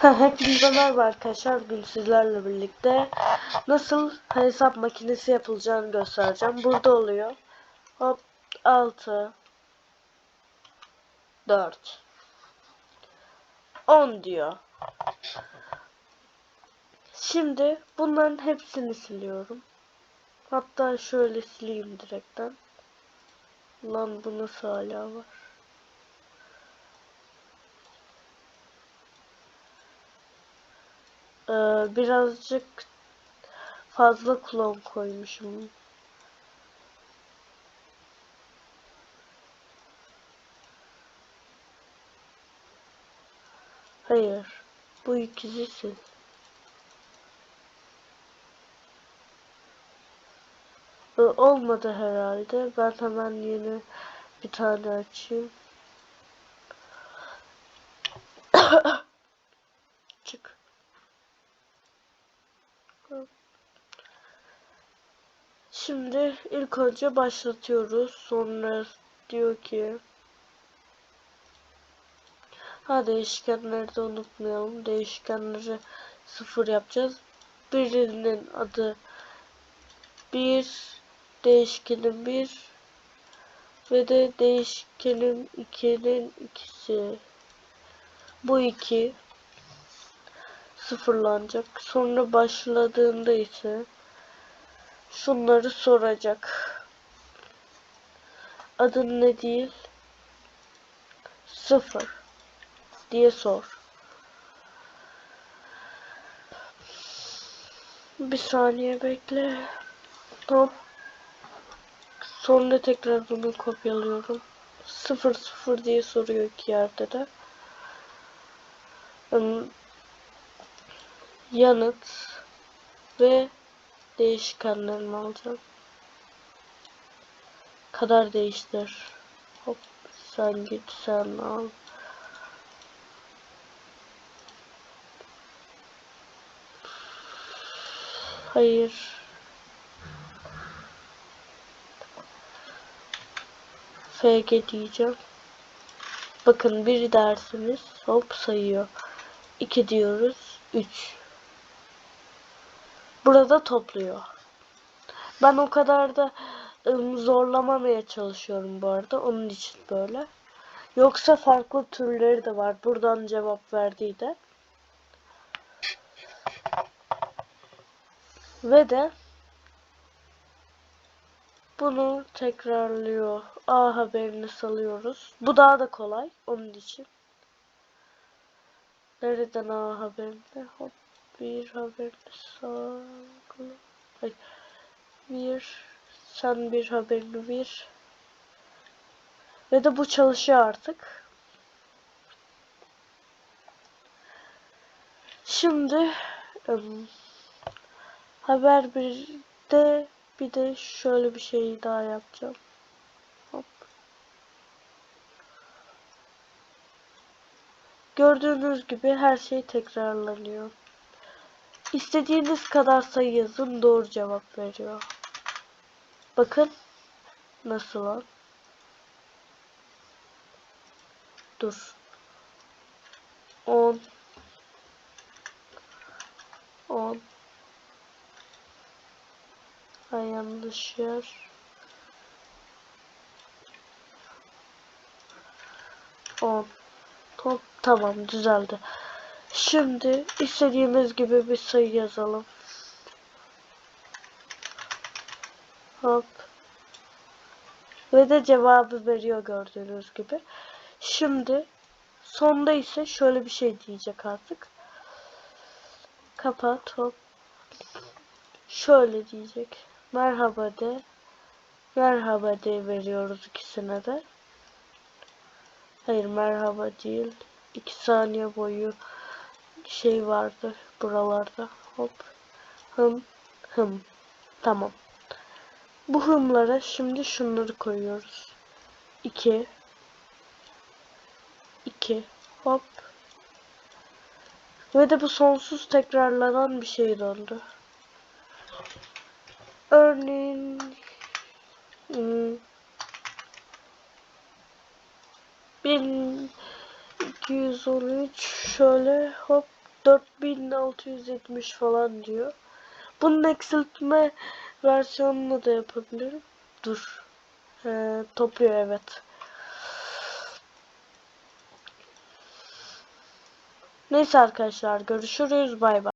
Hepinize merhaba arkadaşlar. Bugün sizlerle birlikte nasıl hesap makinesi yapılacağını göstereceğim. Burada oluyor. Hop 6 4 10 diyor. Şimdi bunların hepsini siliyorum. Hatta şöyle sileyim direkten. Lan bu nasıl hala var? Ee, birazcık fazla klon koymuşum. Hayır. Bu ikizi sil. Ee, olmadı herhalde. Ben hemen yeni bir tane açayım. Şimdi ilk önce başlatıyoruz. Sonra diyor ki ha değişkenleri de unutmayalım. Değişkenleri sıfır yapacağız. Birinin adı bir değişkenin bir ve de değişkenin ikinin ikisi. Bu iki sıfırlanacak. Sonra başladığında ise şunları soracak. Adın ne değil? Sıfır diye sor. Bir saniye bekle. Hop. Sonra tekrar bunu kopyalıyorum. Sıfır sıfır diye soruyor iki yerde de. Yanıt ve değişkenlerimi alacağım. Kadar değiştir. Hop sen git sen al. Hayır. FG diyeceğim. Bakın bir dersiniz hop sayıyor. 2 diyoruz. 3. Burada topluyor. Ben o kadar da ım, zorlamamaya çalışıyorum bu arada. Onun için böyle. Yoksa farklı türleri de var. Buradan cevap verdiği de. Ve de bunu tekrarlıyor. A haberini salıyoruz. Bu daha da kolay. Onun için. Nereden A haberinde? Hop bir haberini sakla. Bir sen bir haberini bir ve de bu çalışıyor artık. Şimdi ım, haber bir de bir de şöyle bir şey daha yapacağım. Hop. Gördüğünüz gibi her şey tekrarlanıyor. İstediğiniz kadar sayı yazın doğru cevap veriyor. Bakın nasıl o? Dur. 10 10 Ay yanlış yer. 10 Top tamam düzeldi. Şimdi istediğimiz gibi bir sayı yazalım. Hop. Ve de cevabı veriyor gördüğünüz gibi. Şimdi sonda ise şöyle bir şey diyecek artık. Kapat hop. Şöyle diyecek. Merhaba de. Merhaba de veriyoruz ikisine de. Hayır merhaba değil. 2 saniye boyu şey vardı buralarda. Hop. Hım. Hım. Tamam. Bu hımlara şimdi şunları koyuyoruz. 2 2 hop. Ve de bu sonsuz tekrarlanan bir şey döndü. Örneğin hmm, 1213 şöyle hop 4670 falan diyor. Bunun eksiltme versiyonunu da yapabilirim. Dur. Ee, topluyor evet. Neyse arkadaşlar görüşürüz bay bay.